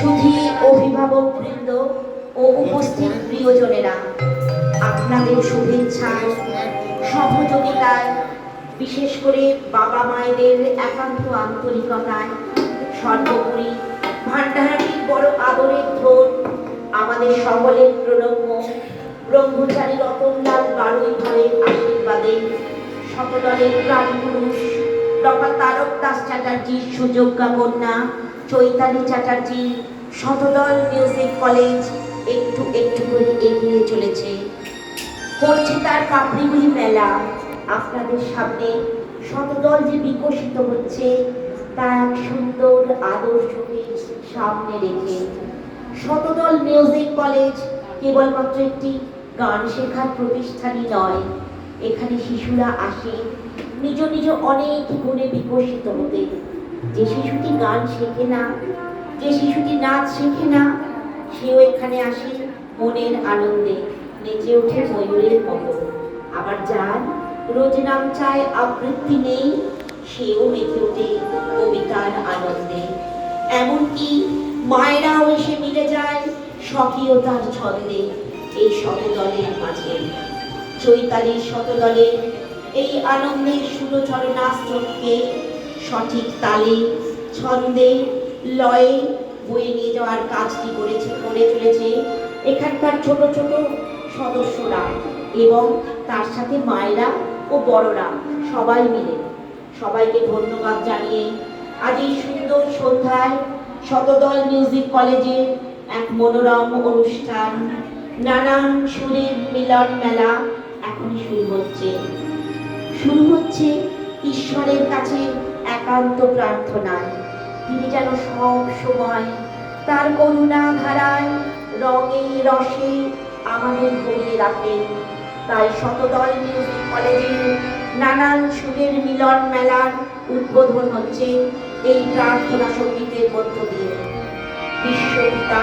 সুধী অভিভাবক বৃন্দ ও উপস্থিত প্রিয়জনেরা, আপনাদের শুভেচ্ছায় সহযোগিতায়, বিশেষ করে বাবা মায়েদের একান্ত আন্তরিকতায় সর্বোপরি ভান্ডারাটির বড় আদরের ধন আমাদের সকলের প্রণম্য ব্রহ্মচারী রতনলাল বারুই ভাইয়ের আশীর্বাদে সকলের প্রাণ পুরুষ ডক্টর তারক দাস চ্যাটার্জির সুযোগ্যা কন্যা চৈতালি চ্যাটার্জি শতদল মিউজিক কলেজ একটু একটু করে এগিয়ে চলেছে। করছে তার কাপড়িগুলি মেলা। আপনাদের সামনে শতদল যে বিকশিত হচ্ছে, তা এক সুন্দর আদর্শকে সামনে রেখে। শতদল মিউজিক কলেজ কেবলমাত্র একটি গান শেখার প্রতিষ্ঠানই নয়। এখানে শিশুরা আসে, নিজ নিজ অনেক গুণে বিকশিত হতে। যে শিশুটি গান শেখে না, যে শিশুটি নাচ শেখে না সেও এখানে আসে মনের আনন্দে, নেচে ওঠে ময়ূরের মতো। আবার যার রোজ নাম চায় আবৃত্তি নেই, সেও মেতে ওঠে কবিতার আনন্দে। এমনকি মায়েরাও এসে মিলে যায় স্বকীয়তার ছন্দে এই শতদলের মাঝে। চৈতালির শতদলের এই আনন্দের সুরচরণাস্ত্রকে সঠিক তালে ছন্দে লয়ে বয়ে নিয়ে যাওয়ার কাজটি করেছে, করে চলেছে এখানকার ছোট ছোট সদস্যরা এবং তার সাথে মায়েরা ও বড়রা সবাই মিলে। সবাইকে ধন্যবাদ জানিয়ে আজ এই সুন্দর সন্ধ্যায় শতদল মিউজিক কলেজের এক মনোরম অনুষ্ঠান, নানান সুরের মিলন মেলা এখন শুরু হচ্ছে। শুরু হচ্ছে ঈশ্বরের কাছে একান্ত প্রার্থনায় তিনি যেন সব সময় তার করুণা ধারায় রঙে রসে আমাদের ভরিয়ে রাখেন। তাই শতদল মিউজিক কলেজের নানান সুরের মিলন মেলার উদ্বোধন হচ্ছে এই প্রার্থনা সঙ্গীতের মধ্য দিয়ে। বিশ্বপিতা